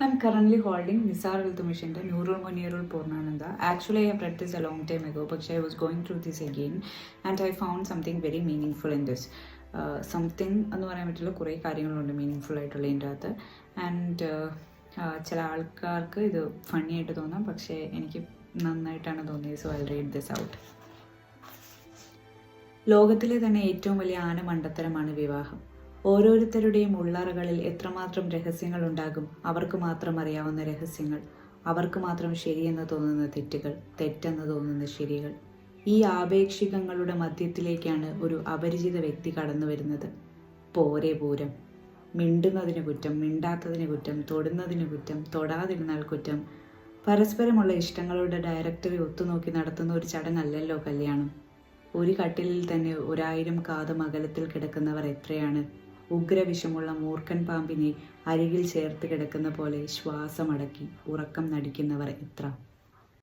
I'm currently holding Nisar Altumishin's Nurul Munirul Purnananda. Actually, I have read this a long time ago, but I was going through this again and I found something very meaningful in this. Something എന്ന് പറയാൻ പറ്റില്ല കുറേ കാര്യങ്ങളുണ്ട് meaning full ആയിട്ടുള്ള ഇതിന്റെ അകത്ത് and ചില ആൾക്കാർക്ക് ഇത് ഫണ്ണി ആയിട്ട് തോന്നാം പക്ഷേ എനിക്ക് നന്നായിട്ടാണ് തോന്നിയത് so I read this out ലോകത്തിലെ തന്നെ ഏറ്റവും വലിയ ആന മണ്ടത്തരമാണ് വിവാഹം ഓരോരുത്തരുടെയും ഉള്ളറകളിൽ എത്രമാത്രം രഹസ്യങ്ങൾ ഉണ്ടാകും അവർക്ക് മാത്രം അറിയാവുന്ന രഹസ്യങ്ങൾ അവർക്ക് മാത്രം ശരിയെന്ന് തോന്നുന്ന തെറ്റുകൾ തെറ്റെന്ന് തോന്നുന്ന ശരികൾ. ഈ ആപേക്ഷികങ്ങളുടെ മധ്യത്തിലേക്കാണ് ഒരു അപരിചിത വ്യക്തി കടന്നു വരുന്നത്. പോരെ പൂരം. മിണ്ടുന്നതിന് കുറ്റം മിണ്ടാത്തതിന് കുറ്റം തൊടുന്നതിന് കുറ്റം തൊടാതിരുന്നാൽ കുറ്റം. പരസ്പരമുള്ള ഇഷ്ടങ്ങളുടെ ഡയറക്ടറി ഒത്തുനോക്കി നടത്തുന്ന ഒരു ചടങ്ങല്ലല്ലോ കല്യാണം. ഒരു കട്ടിലിൽ തന്നെ ഒരായിരം കാതം അകലത്തിൽ കിടക്കുന്നവർ എത്രയാണ്? ഉഗ്രവിഷമുള്ള മൂർഖൻ പാമ്പിനെ അരികിൽ ചേർത്ത് കിടക്കുന്ന പോലെ ശ്വാസമടക്കി ഉറക്കം നടിക്കുന്നവർ എത്ര